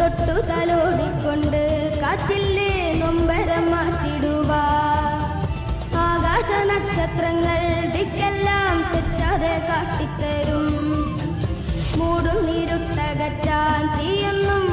തൊട്ടു തലോടിക്കൊണ്ട് കാറ്റില്ലേ നൊമ്പരം മാറ്റിടുവാ. ആകാശ നക്ഷത്രങ്ങൾ ദിക്കെല്ലാം തെറ്റാതെ കാട്ടിത്തരും. മൂടും നീരുട്ടകറ്റാൻ തീയൊന്നും